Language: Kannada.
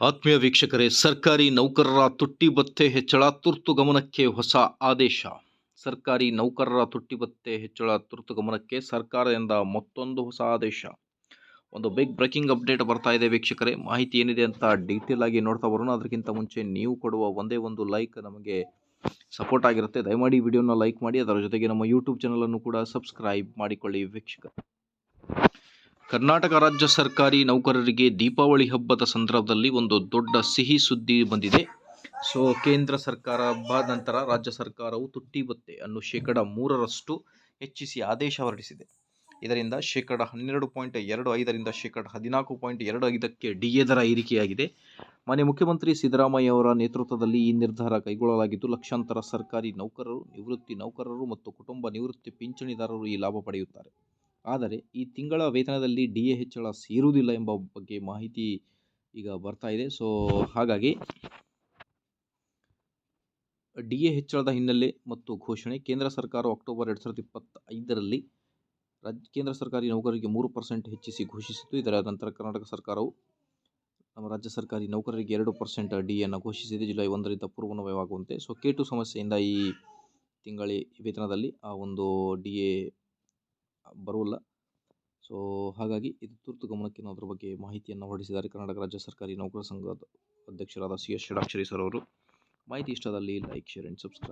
ಆತ್ಮೀಯ ವೀಕ್ಷಕರೇ, ಸರ್ಕಾರಿ ನೌಕರರ ತುಟ್ಟಿ ಭತ್ಯೆ ಹೆಚ್ಚಳ, ತುರ್ತು ಗಮನಕ್ಕೆ ಹೊಸ ಆದೇಶ. ಸರ್ಕಾರಿ ನೌಕರರ ತುಟ್ಟಿ ಭತ್ಯೆ ಹೆಚ್ಚಳ, ತುರ್ತು ಗಮನಕ್ಕೆ ಸರ್ಕಾರದಿಂದ ಮತ್ತೊಂದು ಹೊಸ ಆದೇಶ. ಒಂದು ಬಿಗ್ ಬ್ರೇಕಿಂಗ್ ಅಪ್ಡೇಟ್ ಬರ್ತಾ ಇದೆ ವೀಕ್ಷಕರೇ. ಮಾಹಿತಿ ಏನಿದೆ ಅಂತ ಡೀಟೇಲ್ ಆಗಿ ನೋಡ್ತಾ ಬರೋಣ. ಅದಕ್ಕಿಂತ ಮುಂಚೆ ನೀವು ಕೊಡುವ ಒಂದೇ ಒಂದು ಲೈಕ್ ನಮಗೆ ಸಪೋರ್ಟ್ ಆಗಿರುತ್ತೆ. ದಯಮಾಡಿ ವಿಡಿಯೋನ ಲೈಕ್ ಮಾಡಿ. ಅದರ ಜೊತೆಗೆ ನಮ್ಮ ಯೂಟ್ಯೂಬ್ ಚಾನಲನ್ನು ಕೂಡ ಸಬ್ಸ್ಕ್ರೈಬ್ ಮಾಡಿಕೊಳ್ಳಿ ವೀಕ್ಷಕ ಕರ್ನಾಟಕ ರಾಜ್ಯ ಸರ್ಕಾರಿ ನೌಕರರಿಗೆ ದೀಪಾವಳಿ ಹಬ್ಬದ ಸಂದರ್ಭದಲ್ಲಿ ಒಂದು ದೊಡ್ಡ ಸಿಹಿ ಸುದ್ದಿ ಬಂದಿದೆ. ಸೊ, ಕೇಂದ್ರ ಸರ್ಕಾರ ಹಬ್ಬ ನಂತರ ರಾಜ್ಯ ಸರ್ಕಾರವು ತುಟ್ಟಿ ಬತ್ತೆ ಅನ್ನು ಶೇಕಡ ಮೂರರಷ್ಟು ಹೆಚ್ಚಿಸಿ ಆದೇಶ ಹೊರಡಿಸಿದೆ. ಇದರಿಂದ ಶೇಕಡ ಹನ್ನೆರಡು ಪಾಯಿಂಟ್ ಎರಡು ಐದರಿಂದ ಶೇಕಡ ಹದಿನಾಲ್ಕು ಪಾಯಿಂಟ್ ಎರಡು ಐದಕ್ಕೆ ಡಿ ಎ ದರ ಏರಿಕೆಯಾಗಿದೆ. ಮಾನ್ಯ ಮುಖ್ಯಮಂತ್ರಿ ಸಿದ್ದರಾಮಯ್ಯ ಅವರ ನೇತೃತ್ವದಲ್ಲಿ ಈ ನಿರ್ಧಾರ ಕೈಗೊಳ್ಳಲಾಗಿದ್ದು, ಲಕ್ಷಾಂತರ ಸರ್ಕಾರಿ ನೌಕರರು, ನಿವೃತ್ತಿ ನೌಕರರು ಮತ್ತು ಕುಟುಂಬ ನಿವೃತ್ತಿ ಪಿಂಚಣಿದಾರರು ಈ ಲಾಭ ಪಡೆಯುತ್ತಾರೆ. ಆದರೆ ಈ ತಿಂಗಳ ವೇತನದಲ್ಲಿ ಡಿ ಎ ಹೆಚ್ಚಳ ಸೇರುವುದಿಲ್ಲ ಎಂಬ ಬಗ್ಗೆ ಮಾಹಿತಿ ಈಗ ಬರ್ತಾ ಇದೆ. ಸೊ ಹಾಗಾಗಿ ಡಿ ಎ ಹೆಚ್ಚಳದ ಹಿನ್ನೆಲೆ ಮತ್ತು ಘೋಷಣೆ, ಕೇಂದ್ರ ಸರ್ಕಾರ ಅಕ್ಟೋಬರ್ ಎರಡು ಸಾವಿರದ ಇಪ್ಪತ್ತೈದರಲ್ಲಿ ರಾಜ್ಯ ಕೇಂದ್ರ ಸರ್ಕಾರಿ ನೌಕರರಿಗೆ ಮೂರು ಪರ್ಸೆಂಟ್ ಹೆಚ್ಚಿಸಿ ಘೋಷಿಸಿತು ಇದರ ನಂತರ ಕರ್ನಾಟಕ ಸರ್ಕಾರವು ನಮ್ಮ ರಾಜ್ಯ ಸರ್ಕಾರಿ ನೌಕರರಿಗೆ ಎರಡು ಪರ್ಸೆಂಟ್ ಡಿ ಎನ್ನು ಘೋಷಿಸಿದೆ. ಜುಲೈ ಒಂದರಿಂದ ಪೂರ್ವನ್ವಯವಾಗುವಂತೆ ಸೊ ಕೇಟು ಸಮಸ್ಯೆಯಿಂದ ಈ ತಿಂಗಳ ವೇತನದಲ್ಲಿ ಆ ಒಂದು ಡಿ ಎ ಬರುವುಲ್ಲ. ಸೊ ಹಾಗಾಗಿ ಇದು ತುರ್ತು ಗಮನಕ್ಕೆ ನಾವು ಅದರ ಬಗ್ಗೆ ಮಾಹಿತಿಯನ್ನು ಹೊರಡಿಸಿದ್ದಾರೆ ಕರ್ನಾಟಕ ರಾಜ್ಯ ಸರ್ಕಾರಿ ನೌಕರ ಸಂಘದ ಅಧ್ಯಕ್ಷರಾದ ಸಿ ಎಸ್ ಷಡಾಕ್ಷರಿ ಸರ್ ಅವರು. ಮಾಹಿತಿ ಇಷ್ಟದಲ್ಲಿ ಲೈಕ್, ಶೇರ್ ಆ್ಯಂಡ್ ಸಬ್ಸ್ಕ್ರೈಬ್.